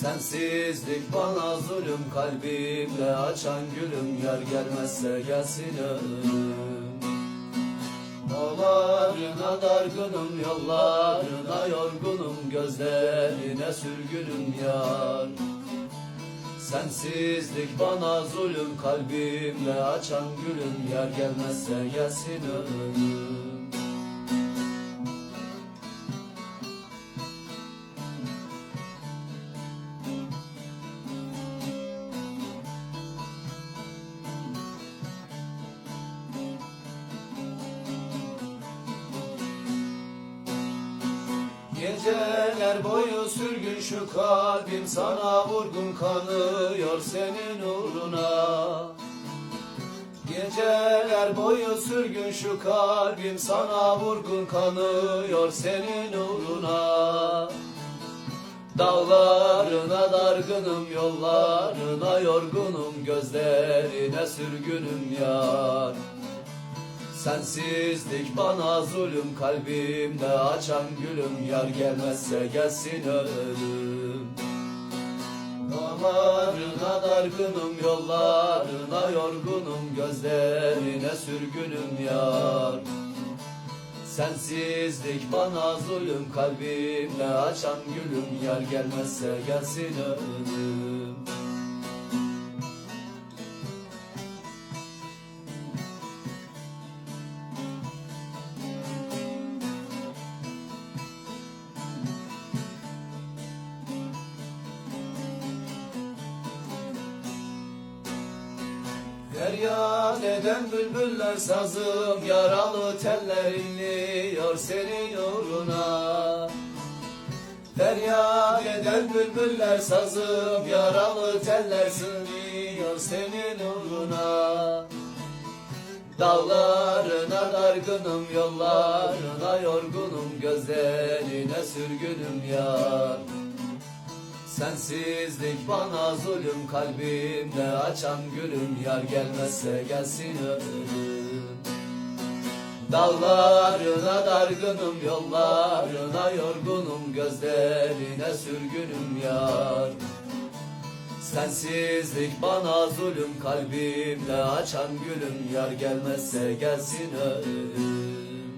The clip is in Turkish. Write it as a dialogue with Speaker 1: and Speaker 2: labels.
Speaker 1: Sensizlik bana zulüm kalbimle açan gülüm. Yar gelmezse gelsin ölüm. Dağlarına dargınım yollarına yorgunum. Gözlerine sürgünüm yar. Sensizlik bana zulüm kalbimle açan gülüm. Yar gelmezse gelsin ölüm Geceler boyu sürgün şu kalbim sana vurgun kanıyor senin uğruna. Geceler boyu sürgün şu kalbim sana vurgun kanıyor senin uğruna. Dağlarına dargınım yollarına yorgunum gözlerine sürgünüm yar Sensizlik bana zulüm kalbimde açan gülüm. Yar gelmezse gelsin ölüm. Damarına dargınım yollarına yorgunum. Gözlerine sürgünüm yar. Sensizlik bana zulüm kalbimde açan gülüm. Yar gelmezse gelsin ölüm Feryat eden bülbüller sazım? Yaralı teller inliyor senin uğruna Feryat eden bülbüller sazım? Yaralı teller sınıyor senin uğruna Dağlarına dargınım yollarına yorgunum Gözlerine sürgünüm yar Sensizlik bana zulüm kalbimde açan gülüm. Yar gelmezse gelsin ölüm Dağlarına dargınım yollarına yorgunum. Gözlerine sürgünüm yar. Sensizlik bana zulüm kalbimde açan gülüm. Yar gelmezse gelsin ölüm